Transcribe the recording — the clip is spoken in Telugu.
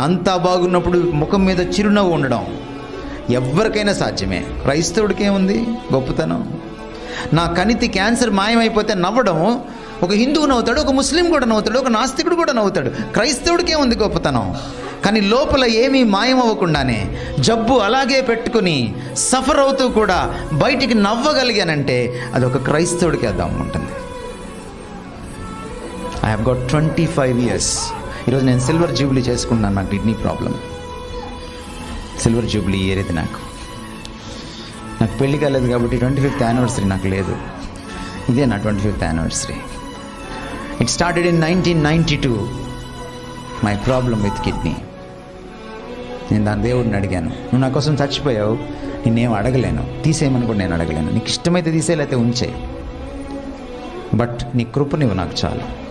అంతా బాగున్నప్పుడు ముఖం మీద చిరునవ్వు ఉండడం ఎవరికైనా సాధ్యమే. క్రైస్తవుడికి ఏముంది? గొప్పతనం. నా కణితి క్యాన్సర్ మాయమైపోతే నవ్వడం ఒక హిందువు నవ్వుతాడు ఒక ముస్లిం కూడా నవ్వుతాడు ఒక నాస్తికుడు కూడా నవ్వుతాడు. క్రైస్తవుడికే ఉంది గొప్పతనం? కానీ లోపల ఏమీ మాయమవ్వకుండానే జబ్బు అలాగే పెట్టుకుని సఫర్ అవుతూ కూడా బయటికి నవ్వగలిగానంటే అది ఒక క్రైస్తవుడికి అర్థం ఉంటుంది. I have got twenty five years ఈరోజు నేను సిల్వర్ జూబ్లీ చేసుకున్నాను నాకు కిడ్నీ ప్రాబ్లం సిల్వర్ జూబ్లీ ఏరేది నాకు. నాకు పెళ్ళి కాలేదు కాబట్టి ట్వంటీ ఫిఫ్త్ యానివర్సరీ నాకు లేదు. ఇదే నా twenty fifth anniversary it started in nineteen ninety two my problem with kidney నేను దాని దేవుడిని అడిగాను నువ్వు నా కోసం చచ్చిపోయావు నేనేం అడగలేను తీసేయమని కూడా నేను అడగలేను. నీకు ఇష్టమైతే తీసేయాలైతే ఉంచే. బట్ నీ కృప నువ్వు నాకు చాలు.